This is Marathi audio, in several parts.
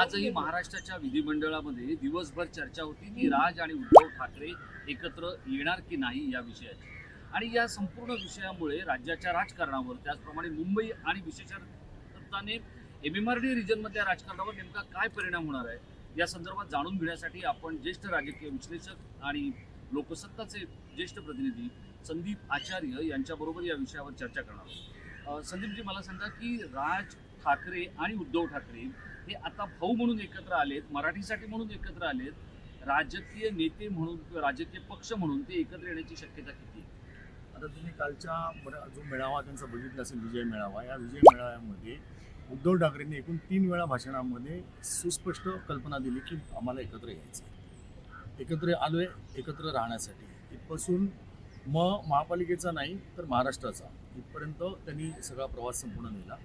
आजही महाराष्ट्राच्या विधिमंडळामध्ये दिवसभर चर्चा होती की राज आणि उद्धव ठाकरे एकत्र येणार की नाही या विषयाची. आणि या संपूर्ण विषयामुळे राज्याच्या राजकारणावर त्याचप्रमाणे मुंबई आणि विशेषाने एम एम आर डी रिजनमधल्या राजकारणावर नेमका काय परिणाम होणार आहे या संदर्भात जाणून घेण्यासाठी आपण ज्येष्ठ राजकीय विश्लेषक आणि लोकसत्ताचे ज्येष्ठ प्रतिनिधी संदीप आचार्य यांच्याबरोबर या विषयावर चर्चा करणार आहोत. संदीपजी मला सांगा की राज ठाकरे आणि उद्धव ठाकरे हे आता भाऊ म्हणून एकत्र आलेत मराठीसाठी म्हणून एकत्र आलेत राजकीय नेते म्हणून किंवा राजकीय पक्ष म्हणून ते एकत्र येण्याची शक्यता किती आता तुम्ही कालच्या जो मेळावा त्यांचा बघितला असेल विजय मेळावा या विजय मेळाव्यामध्ये उद्धव ठाकरेंनी एकूण तीन वेळा भाषणामध्ये सुस्पष्ट कल्पना दिली की आम्हाला एकत्र यायचं आहे. एकत्र आलोय एकत्र राहण्यासाठी. इथपासून म महापालिकेचा नाही तर महाराष्ट्राचा. इथपर्यंत त्यांनी सगळा प्रवास संपूर्ण नेला.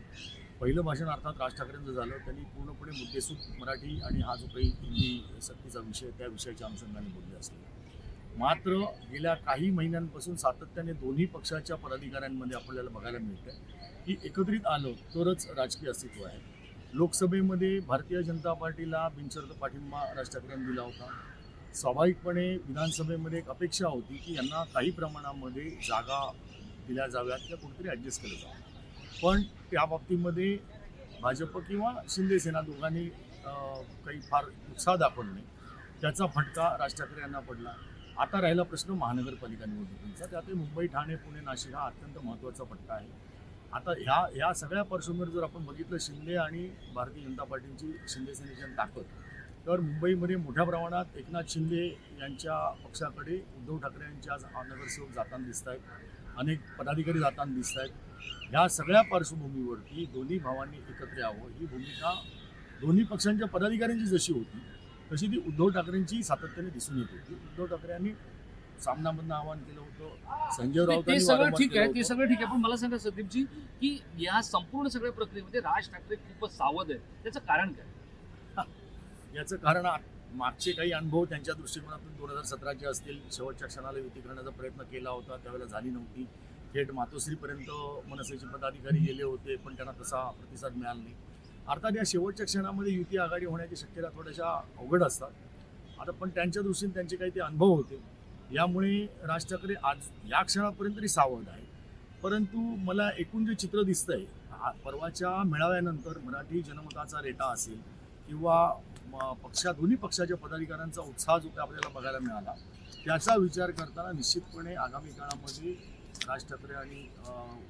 पहिलं भाषण अर्थात राज ठाकरेंचं झालं. त्यांनी पूर्णपणे मुद्देसूद मराठी आणि हा जो काही हिंदी सक्तीचा विषय त्या विषयाच्या अनुषंगाने बोलले असले. मात्र गेल्या काही महिन्यांपासून सातत्याने दोन्ही पक्षाच्या पदाधिकाऱ्यांमध्ये आपल्याला बघायला मिळतं की एकत्रित आलो तरच राजकीय अस्तित्व आहे. लोकसभेमध्ये भारतीय जनता पार्टीला बिनशर्त पाठिंबा राज ठाकरेंनी दिला होता. स्वाभाविकपणे विधानसभेमध्ये एक अपेक्षा होती की यांना काही प्रमाणामध्ये जागा दिल्या जाव्यात किंवा कुठेतरी ॲडजस्ट केलं जावं. पण त्या बाबतीमध्ये भाजप किंवा शिंदेसेना दोघांनी काही फार उत्साह दाखवला नाही. त्याचा फटका राज ठाकरे यांना पडला. आता राहिला प्रश्न महानगरपालिका निवडणुकीचा. त्यातही मुंबई ठाणे पुणे नाशिक हा अत्यंत महत्त्वाचा फटका आहे. आता ह्या ह्या सगळ्या पार्श्वभूमीवर जर आपण बघितलं शिंदे आणि भारतीय जनता पार्टीची शिंदेसेनेची ताकद तर मुंबईमध्ये मोठ्या प्रमाणात एकनाथ शिंदे यांच्या पक्षाकडे उद्धव ठाकरे यांच्या आज नगरसेवक जाताना दिसत आहेत अनेक पदाधिकारी जाताना दिसत आहेत ह्या सगळ्या पार्श्वभूमीवरती दोन्ही भावांनी एकत्र यावं. ही भूमिका दोन्ही पक्षांच्या पदाधिकाऱ्यांची जशी होती तशी ती उद्धव ठाकरेंची सातत्याने दिसून येत होती. उद्धव ठाकरे यांनी सामनामधनं आवाहन केलं होतं संजय ते राऊतांनी सगळं ठीक आहे ते. सगळं ठीक आहे पण मला सांगा संदीपजी की या संपूर्ण सगळ्या प्रक्रियेमध्ये राज ठाकरे खूपच सावध आहे त्याचं कारण काय? याचं कारण मागचे काही अनुभव त्यांच्या दृष्टिकोनातून दोन हजार सतराचे असतील. शेवटच्या क्षणाला युती करण्याचा प्रयत्न केला होता त्यावेळेला झाली नव्हती. थेट मातोश्रीपर्यंत मनसेचे पदाधिकारी गेले होते पण त्यांना तसा प्रतिसाद मिळाला नाही. अर्थात या शेवटच्या क्षणामध्ये युती आघाडी होण्याची शक्यता थोड्याशा अवघड असतात. आता पण त्यांच्या दृष्टीने त्यांचे काही ते अनुभव होते. यामुळे राज ठाकरे आज या क्षणापर्यंत तरी सावध आहे परंतु मला एकूण जे चित्र दिसतंय आहे परवाच्या मेळाव्यानंतर मराठी जनमताचा रेटा असेल किंवा म- पक्षा दोन्ही पक्षाच्या पदाधिकाऱ्यांचा उत्साह जो काही आपल्याला बघायला मिळाला त्याचा विचार करताना निश्चितपणे आगामी काळामध्ये राज ठाकरे आणि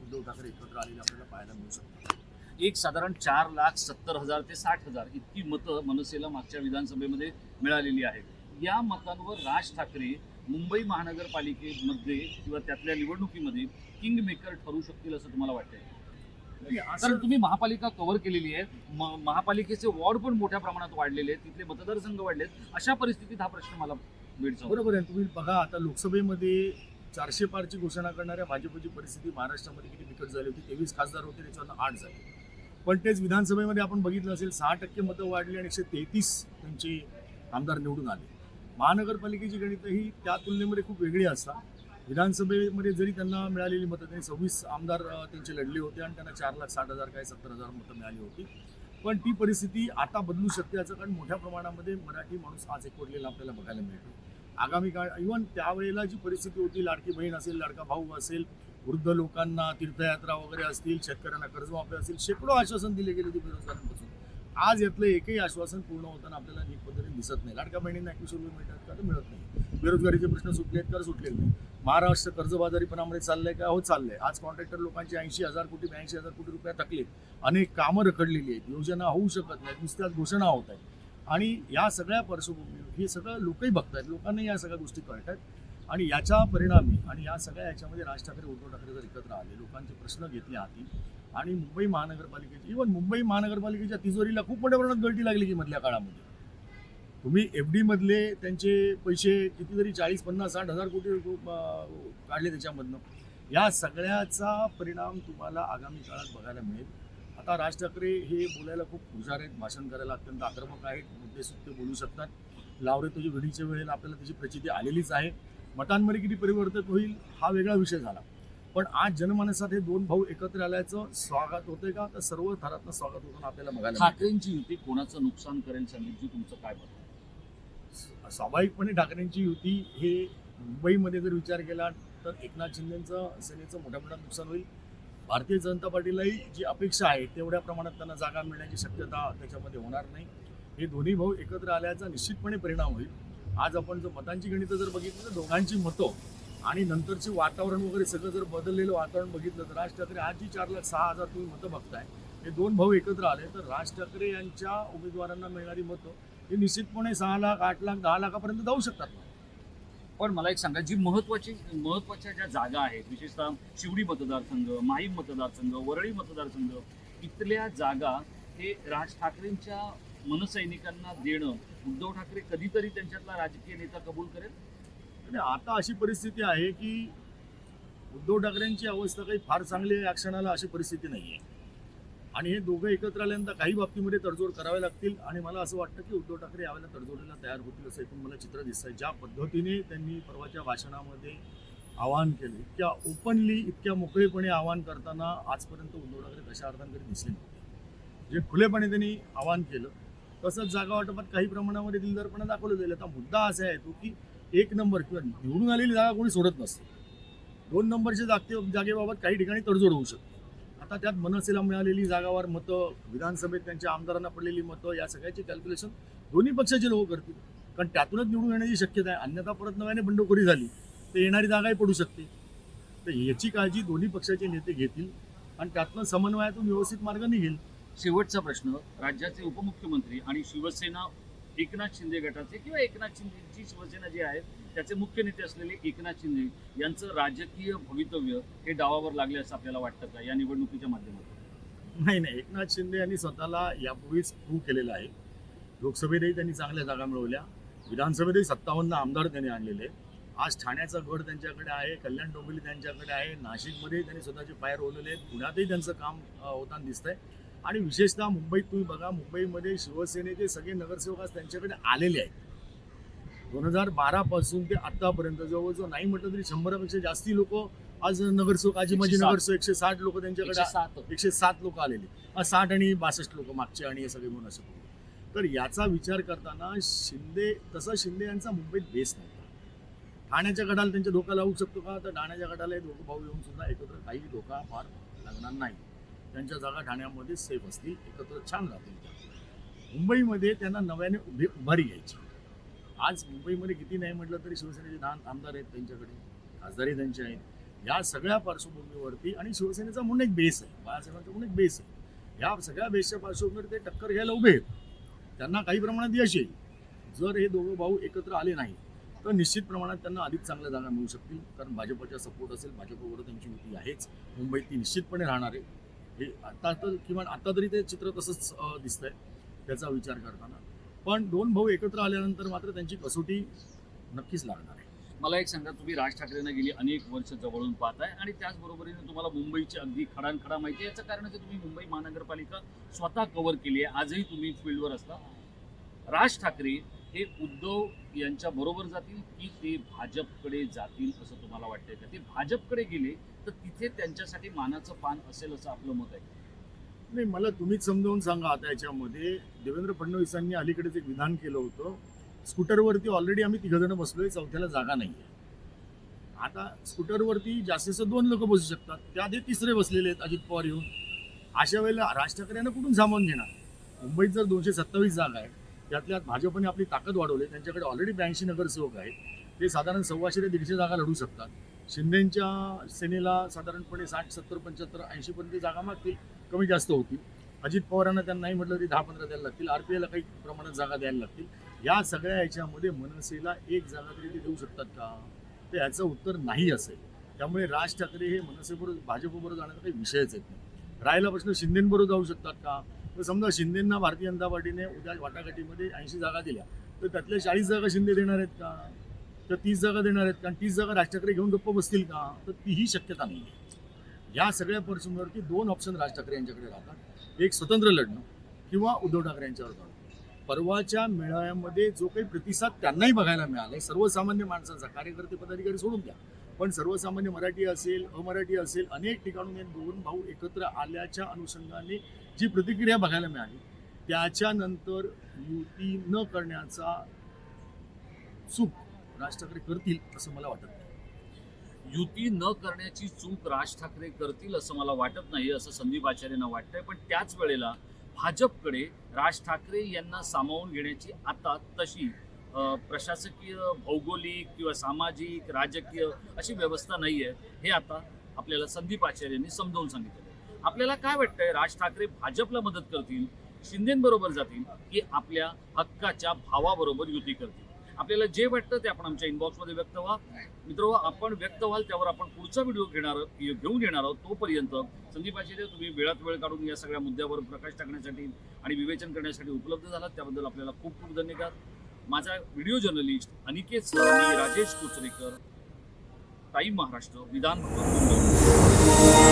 उद्धव ठाकरे एकत्र आलेले आपल्याला पाहायला मिळू शकतात. एक साधारण चार लाख सत्तर हजार ते साठ हजार इतकी मतं मनसेला मागच्या विधानसभेमध्ये मिळालेली आहेत. या मतांवर राज ठाकरे मुंबई महानगरपालिकेमध्ये किंवा त्यातल्या निवडणुकीमध्ये किंग मेकर ठरू शकतील असं तुम्हाला वाटतंय? कारण तुम्ही महापालिका कव्हर केलेली आहे. महापालिकेचे वॉर्ड पण मोठ्या प्रमाणात वाढलेले आहेत. तिथले मतदारसंघ वाढलेत. अशा परिस्थितीत हा प्रश्न मला भेटतो बरोबर आहे. तुम्ही बघा आता लोकसभेमध्ये चारशे पारची घोषणा करणाऱ्या भाजपची परिस्थिती महाराष्ट्रामध्ये किती बिकट झाली होती तेवीस खासदार होते त्याच्यावर आठ झाले. पण तेच विधानसभेमध्ये आपण बघितलं असेल सहा टक्के मतं वाढली आणि एकशे तेहतीस त्यांचे आमदार निवडून आले. महानगरपालिकेची गणितं ही त्या तुलनेमध्ये खूप वेगळी असतात. विधानसभेमध्ये जरी त्यांना मिळालेली मतं त्यांनी सव्वीस आमदार त्यांचे लढले होते आणि त्यांना चार लाख साठ हजार काय सत्तर हजार मतं मिळाली होती. पण ती परिस्थिती आता बदलू शकते याचं कारण मोठ्या प्रमाणामध्ये मराठी माणूस आज एकवटलेला आपल्याला बघायला मिळतो आगामी काळ इव्हन त्यावेळेला जी परिस्थिती होती लाडकी बहीण असेल लाडका भाऊ असेल वृद्ध लोकांना तीर्थयात्रा वगैरे असतील शेतकऱ्यांना कर्जमाफी असेल शेकडो आश्वासन दिले गेले होते बेरोजगारांपासून. आज यातलं एकही आश्वासन पूर्ण होताना आपल्याला नीट पद्धतीने दिसत नाही. लाडक्या बहिणींना एकवीस रुपये मिळतात का? तर मिळत नाही. बेरोजगारीचे प्रश्न सुटले आहेत का? तर सुटलेले नाही. महाराष्ट्र कर्जबाजारीपणामध्ये चाललंय का? हो चाललंय. आज कॉन्ट्रॅक्टर लोकांचे ऐंशी हजार कोटी ब्याऐंशी हजार कोटी रुपये थकले अनेक कामं रखडलेली आहेत. योजना होऊ शकत नाहीत. नुसत्याच घोषणा होत आहेत. आणि या सगळ्या पार्श्वभूमीवर हे सगळं लोकही बघतायत. लोकांना या सगळ्या गोष्टी कळत आहेत आणि याच्या परिणामी आणि या सगळ्या याच्यामध्ये राज ठाकरे उद्धव ठाकरे जर एकत्र आले लोकांचे प्रश्न घेतले हाती आणि मुंबई महानगरपालिकेची इव्हन मुंबई महानगरपालिकेच्या तिजोरीला खूप मोठ्या प्रमाणात गळती लागली की मधल्या काळामध्ये. तुम्ही एफ डीमधले त्यांचे पैसे कितीतरी चाळीस पन्नास साठ हजार कोटी काढले त्याच्यामधनं. या सगळ्याचा परिणाम तुम्हाला आगामी काळात बघायला मिळेल. आता राज ठाकरे हे बोलायला खूप हुशार आहेत भाषण करायला अत्यंत आक्रमक आहेत मुद्दे सुद्धा बोलू शकतात. लावरे तुझी विडीच्या वेळेला आपल्याला त्याची प्रचिती आलेलीच आहे. मतांमध्ये किती परिवर्तन होईल हा वेगळा विषय झाला. पण आज जनमानसात हे दोन भाऊ एकत्र आल्याचं स्वागत होतंय का? तर सर्व थरातनं स्वागत होताना आपल्याला बघायला. ठाकरेंची युती कोणाचं नुकसान करेल संदीपजी तुमचं काय मत? स्वाभाविकपणे ठाकरेंची युती हे मुंबईमध्ये जर विचार केला तर एकनाथ शिंदेचं सेनेचं मोठ्या मोठ्या नुकसान होईल. भारतीय जनता पार्टीलाही जी अपेक्षा आहे तेवढ्या प्रमाणात त्यांना जागा मिळण्याची शक्यता त्याच्यामध्ये होणार नाही. हे दोन्ही भाऊ एकत्र आल्याचा निश्चितपणे परिणाम होईल. आज आपण जर मतांची गणितं जर बघितली तर दोघांची मतं आणि नंतरचे वातावरण वगैरे सगळं जर बदललेलं वातावरण बघितलं तर राज ठाकरे आज जी चार लाख सहा हजार तुम्ही मतं बघताय हे दोन भाऊ एकत्र आले तर राज ठाकरे यांच्या उमेदवारांना मिळणारी मतं ही निश्चितपणे सहा लाख आठ लाख दहा लाखापर्यंत जाऊ शकतात. पण मला एक सांगा जी महत्वाची महत्त्वाच्या ज्या जागा आहेत विशेषतः शिवडी मतदारसंघ माहीम मतदारसंघ वरळी मतदारसंघ इथल्या जागा हे राज ठाकरेंच्या मनसैनिकांना देणं उद्धव ठाकरे कधीतरी त्यांच्यातला राजकीय नेता कबूल करेल? आणि आता अशी परिस्थिती आहे की उद्धव ठाकरेंची अवस्था काही फार चांगली आहे या क्षणाला अशी परिस्थिती नाही आहे आणि हे दोघं एकत्र आल्यानंतर काही बाबतीमध्ये तडजोड करावे लागतील आणि मला असं वाटतं की उद्धव ठाकरे यावेळेला तडजोडीला तयार होतील असं एकूण मला चित्र दिसतंय. ज्या पद्धतीने त्यांनी परवाच्या भाषणामध्ये आवाहन केलं इतक्या ओपनली इतक्या मोकळेपणे आवाहन करताना आजपर्यंत उद्धव ठाकरे कशा अर्थांकडे दिसले नव्हते. जे खुलेपणे त्यांनी आवाहन केलं तसंच जागा वाटपात काही प्रमाणामध्ये दिलदारपणा दाखवलं जाईल. आता मुद्दा असा येतो की एक नंबर किंवा निवडून आलेली जागा कोणी सोडत नसते. दोन नंबरच्या जागे जागेबाबत काही ठिकाणी तडजोड होऊ शकते. आता त्यात मनसेला मिळालेली जागावार मतं विधानसभेत त्यांच्या आमदारांना पडलेली मतं या सगळ्याची कॅल्क्युलेशन दोन्ही पक्षाचे लोक करतील. कारण त्यातूनच निवडून येण्याची शक्यता आहे. अन्यथा परत नव्याने बंडखोरी झाली तर येणारी जागाही पडू शकते. तर याची काळजी दोन्ही पक्षाचे नेते घेतील आणि त्यातनं समन्वयातून व्यवस्थित मार्ग निघेल. शेवटचा प्रश्न राज्याचे उपमुख्यमंत्री आणि शिवसेना एकनाथ शिंदे गटाचे किंवा एकनाथ शिंदेची शिवसेना जी आहे त्याचे मुख्य नेते असलेले एकनाथ शिंदे यांचं राजकीय भवितव्य हे डावावर लागले असं आपल्याला वाटतं का या निवडणुकीच्या माध्यमातून? नाही नाही. एकनाथ शिंदे यांनी स्वतःला यापूर्वीच प्रूव्ह केलेलं आहे. लोकसभेतही त्यांनी चांगल्या जागा मिळवल्या. विधानसभेतही सत्तावन्न आमदार त्यांनी आणलेले. आज ठाण्याचा गड त्यांच्याकडे आहे कल्याण डोंबिवली त्यांच्याकडे आहे नाशिकमध्येही त्यांनी स्वतःचे पाय रोवलेले आहेत. पुण्यातही त्यांचं काम होताना दिसतंय. आणि विशेषतः मुंबईत तुम्ही बघा मुंबईमध्ये शिवसेनेचे सगळे नगरसेवक आज त्यांच्याकडे आलेले आहेत. दोन हजार बारापासून ते आत्तापर्यंत जवळजवळ नाही म्हटलं तरी शंभरापेक्षा जास्ती लोक आज नगरसेवक आजी माझी. नगरसेवक एकशे साठ लोक त्यांच्याकडे एकशे सात. लोक आलेले. साठ आणि बासष्ट लोक मागचे आणि हे सगळे म्हणून असं. तर याचा विचार करताना शिंदे तसा शिंदे यांचा मुंबईत बेस नव्हता. ठाण्याच्या गटाला त्यांच्या धोका लावू शकतो का? तर ठाण्याच्या गटाला दोघं भाऊ येऊन सुद्धा एकत्र काही धोका फार लागणार नाही. त्यांच्या जागा ठाण्यामध्ये सेफ असतील एकत्र छान राहतील त्या. मुंबईमध्ये त्यांना नव्याने उभे उभारी घ्यायची. आज मुंबईमध्ये किती नाही म्हटलं तरी शिवसेनेचे दहा आमदार आहेत त्यांच्याकडे खासदारही त्यांचे आहेत. या सगळ्या पार्श्वभूमीवरती आणि शिवसेनेचा म्हणून एक बेस आहे बाळासाहेबांचा म्हणून एक बेस आहे. या सगळ्या बेसच्या पार्श्वभूमीवर ते टक्कर घ्यायला उभे आहेत. त्यांना काही प्रमाणात यश येईल. जर हे दोघं भाऊ एकत्र आले नाही तर निश्चित प्रमाणात त्यांना अधिक चांगल्या जागा मिळू शकतील. कारण भाजपचा सपोर्ट असेल भाजपबरोबर त्यांची युती आहेच. मुंबईत ती निश्चितपणे राहणार आहे. हे आता तर किमान आता तरी ते चित्र तसंच अं, दिसतंय त्याचा विचार करताना. पण दोन भाऊ एकत्र आल्यानंतर मात्र त्यांची कसोटी नक्कीच लागणार आहे. मला एक सांगा तुम्ही राज ठाकरेंना गेली अनेक वर्ष जवळून पाहताय आणि त्याचबरोबरीने तुम्हाला मुंबईची अगदी खडानखडा माहिती आहे. याचं कारण की तुम्ही मुंबई महानगरपालिका स्वतः कव्हर केली आहे. आजही तुम्ही फील्डवर असता. राज ठाकरे हे उद्धव यांच्या बरोबर जातील की ते भाजपकडे जातील असं तुम्हाला वाटतंय का? ते भाजपकडे गेले तर तिथे त्यांच्यासाठी मानाचं पान असेल असं आपलं मत आहे. नाही मला तुम्हीच समजावून सांगा आता याच्यामध्ये. देवेंद्र फडणवीसांनी अलीकडेच एक विधान केलं होतं. स्कूटरवरती ऑलरेडी आम्ही तिघजण बसलोय चौथ्याला जागा नाही आहे आता स्कूटरवरती जास्तीत जास्त दोन लोक बसू शकतात. त्याआधी तिसरे बसलेले आहेत अजित पवार येऊन. अशा वेळेला राज ठाकरे यांना कुठून सामावून घेणार? मुंबईत जर दोनशे सत्तावीस जागा आहे त्यातल्या भाजपने आपली ताकद वाढवली. त्यांच्याकडे ऑलरेडी ब्याऐंशी नगरसेवक आहेत. ते साधारण सव्वाशे ते दीडशे जागा लढू शकतात. शिंदेच्या सेनेला साधारणपणे साठ सत्तर पंच्याहत्तर ऐंशीपर्यंत जागा मागतील कमी जास्त होतील. अजित पवारांना त्यांना नाही म्हटलं तरी दहा पंधरा द्यायला लागतील. आर पी आयला काही प्रमाणात जागा द्यायला लागतील. या सगळ्या याच्यामध्ये मनसेला एक जागा तरी ते देऊ शकतात का? तर याचं उत्तर नाही असेल. त्यामुळे राज ठाकरे हे मनसेबरोबर भाजपबरोबर जाण्याचा काही विषयच येत नाही. राहिला प्रश्न शिंदेबरोबर जाऊ शकतात का? तर समजा शिंदेंना भारतीय जनता पार्टीने उद्या वाटाघाटीमध्ये ऐंशी जागा दिल्या तर त्यातल्या चाळीस जागा शिंदे देणार आहेत का? तर तीस जागा देणार आहेत कारण तीस जागा राज ठाकरे घेऊन गप्प बसतील का? तर तीही शक्यता नाही आहे या सगळ्या पार्श्वभूमीवरती दोन ऑप्शन राज ठाकरे यांच्याकडे राहतात. एक स्वतंत्र लढणं किंवा उद्धव ठाकरे यांच्यावर जाणं परवाच्या मेळाव्यामध्ये जो काही प्रतिसाद त्यांनाही बघायला मिळाला सर्वसामान्य माणसांचा कार्यकर्ते पदाधिकारी सोडून द्या. पण सर्वसामान्य मराठी असेल अमराठी असेल अनेक ठिकाणून हे दोन भाऊ एकत्र आल्याच्या अनुषंगाने जी प्रतिक्रिया बघायला मिळाली त्याच्यानंतर युती न करण्याचा चूक राज ठाकरे करतील असं मला वाटत नाही. युती न करण्याची चूक राज ठाकरे करतील असं मला वाटत नाही असं संदीप आचार्यांना वाटतंय. पण त्याच वेळेला भाजपकडे राज ठाकरे यांना सामावून घेण्याची आता तशी प्रशासकीय भौगोलिक किंवा सामाजिक राजकीय अशी व्यवस्था नाही आहे हे आता आपल्याला संदीप आचार्यांनी समजावून सांगितलं. आपल्याला काय वाटतंय? राज ठाकरे भाजपला मदत करतील? शिंदेबरोबर जातील? की आपल्या हक्काच्या भावाबरोबर युती करतील? आपल्याला जे वाटतं ते आपण आमच्या इनबॉक्समध्ये व्यक्त व्हा. मित्र आपण व्यक्त व्हाल त्यावर आपण पुढचा व्हिडिओ घेणार घेऊन येणार आहोत तोपर्यंत संदीप आचार्य तुम्ही वेळात वेळ काढून या सगळ्या मुद्द्यावर प्रकाश टाकण्यासाठी आणि विवेचन करण्यासाठी उपलब्ध झालात. त्याबद्दल आपल्याला खूप खूप धन्यवाद. माझा video journalist Aniket sir Rajesh Kucharekar time Maharashtra Vidhan Bhavan Mumbai.